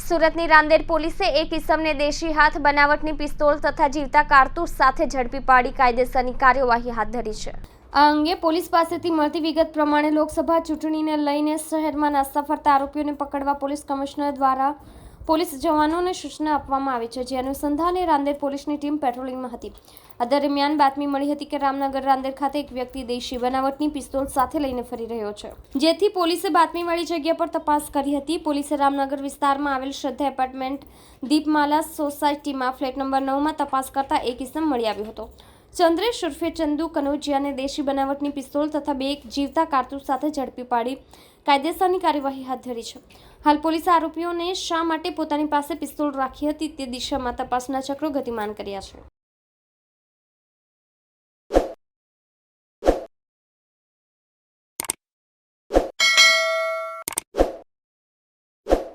સુરતની રાંદેર પોલીસે એક ઇસમને દેશી હાથ બનાવટની પિસ્તોલ તથા જીવતા કારતૂસ સાથે ઝડપી પાડી કાયદેસરની કાર્યવાહી હાથ ધરી છે. આ અંગે પોલીસ પાસેથી મળતી વિગત પ્રમાણે લોકસભા ચૂંટણીને લઈને શહેરમાં નાસ્તા ફરતા આરોપીઓને પકડવા પોલીસ કમિશનર દ્વારા પોલીસ જવાનોને સૂચના આપવામાં આવી છે, જે અનુસંધાને રાંદેર પોલીસની ટીમ પેટ્રોલિંગમાં હતી. આ દરમિયાન બાતમી મળી હતી કે રામનગર રાંદેર ખાતે એક વ્યક્તિ દેશી બનાવટની પિસ્તોલ સાથે લઈને ફરી રહ્યો છે. જેથી પોલીસે બાતમીવાળી જગ્યા પર તપાસ કરી હતી. પોલીસે રામનગર વિસ્તારમાં આવેલ શ્રદ્ધા એપાર્ટમેન્ટ દીપમાલા સોસાયટીમાં ફ્લેટ નંબર નવમાં તપાસ કરતા એક ઇસમ મળી આવ્યો હતો. ચંદ્રેશ ઉર્ફે ચંદુ કનોજિયાને દેશી બનાવટની પિસ્તોલ તથા બે જીવતા કારતૂસ સાથે ઝડપી પાડી કાયદેસરની કાર્યવાહી હાથ ધરી છે. હાલ પોલીસે આરોપીઓને શા માટે પોતાની પાસે પિસ્તોલ રાખી હતી તે દિશામાં તપાસના ચક્રો ગતિમાન કર્યા છે.